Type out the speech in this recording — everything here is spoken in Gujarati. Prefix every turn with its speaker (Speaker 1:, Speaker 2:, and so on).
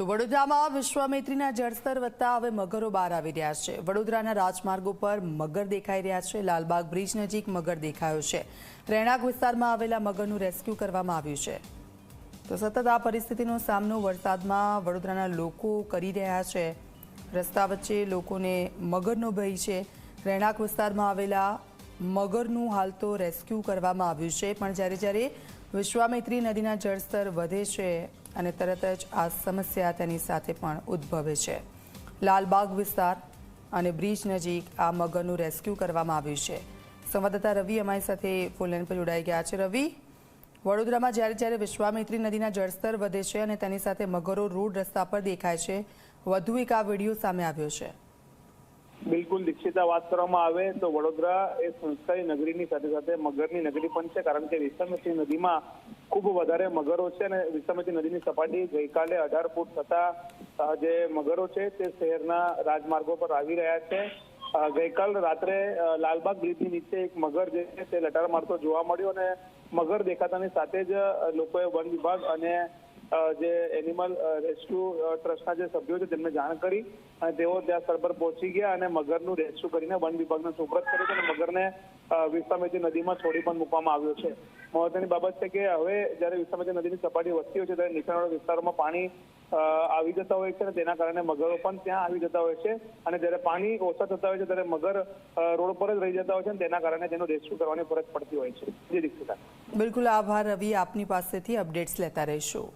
Speaker 1: તો વડોદરામાં વિશ્વામિત્રીના જળસ્તર વધતા હવે મગરો બહાર આવી રહ્યા છે. વડોદરાના રાજમાર્ગો પર મગર દેખાઈ રહ્યા છે. લાલબાગ બ્રિજ નજીક મગર દેખાયો છે. રહેણાંક વિસ્તારમાં આવેલા મગરનું રેસ્ક્યુ કરવામાં આવ્યું છે. તો સતત આ પરિસ્થિતિનો સામનો વરસાદમાં વડોદરાના લોકો કરી રહ્યા છે. રસ્તા વચ્ચે લોકોને મગરનો ભય છે. રહેણાંક વિસ્તારમાં આવેલા મગરનું હાલ તો રેસ્ક્યુ કરવામાં આવ્યું છે. પણ જ્યારે જ્યારે વિશ્વામિત્રી નદીના જળસ્તર વધે છે અને તરત જ આ સમસ્યા તેની સાથે પણ ઉદ્ભવે છે. લાલબાગ વિસ્તાર અને બ્રિજ નજીક આ મગરનું રેસ્ક્યુ કરવામાં આવ્યું છે. સંવાદદાતા રવિ અમારી સાથે ફોનલાઈન પર જોડાઈ ગયા છે. રવિ, વડોદરામાં જ્યારે જ્યારે વિશ્વામિત્રી નદીના જળસ્તર વધે છે અને તેની સાથે મગરો રોડ રસ્તા પર દેખાય છે, વધુ એક આ વીડિયો સામે આવ્યો છે.
Speaker 2: બિલકુલ દીક્ષિતા વાત કરવામાં આવે તો વડોદરા એ સંસ્કારી નગરીની સાથે સાથે મગરની નગરી પણ છે, કારણ કે વિષમતી નદીમાં ખૂબ વધારે મગરો છે અને વિષમતી નદીની સપાટી ગઈકાલે અઢાર ફૂટ થતા જે મગરો છે તે શહેરના રાજમાર્ગો પર આવી રહ્યા છે. ગઈકાલ રાત્રે લાલબાગ બ્રિજની નીચે એક મગર જે છે તે લટાર મારતો જોવા મળ્યો અને મગર દેખાતાની સાથે જ લોકોએ વન વિભાગ અને જે એનિમલ રેસ્ક્યુ ટ્રસ્ટના જે સભ્યો છે તેમને જાણ કરી અને તેઓ ત્યાં સ્થળ પર પહોંચી ગયા અને મગરનું રેસ્ક્યુ કરીને વન વિભાગને સુપ્રત કર્યો અને મગરને અ, નદીમાં છોડી પણ મૂકવામાં આવ્યો છે. મહત્વની બાબત છે કે હવે જ્યારે વિશ્વામિત્રી નદીની સપાટી વધતી હોય છે ત્યારે નીચાણવાળા વિસ્તારોમાં પાણી આવી જતા હોય છે અને તેના કારણે મગરો પણ ત્યાં આવી જતા હોય છે અને જ્યારે પાણી ઓછા થતા હોય છે ત્યારે મગર રોડ પર જ રહી જતા હોય છે અને તેના કારણે તેનું રેસ્ક્યુ કરવાની ફરજ પડતી હોય છે. જે દીક્ષિતા
Speaker 1: બિલકુલ આભાર રવિ આપની પાસેથી અપડેટ્સ લેતા રહીશું.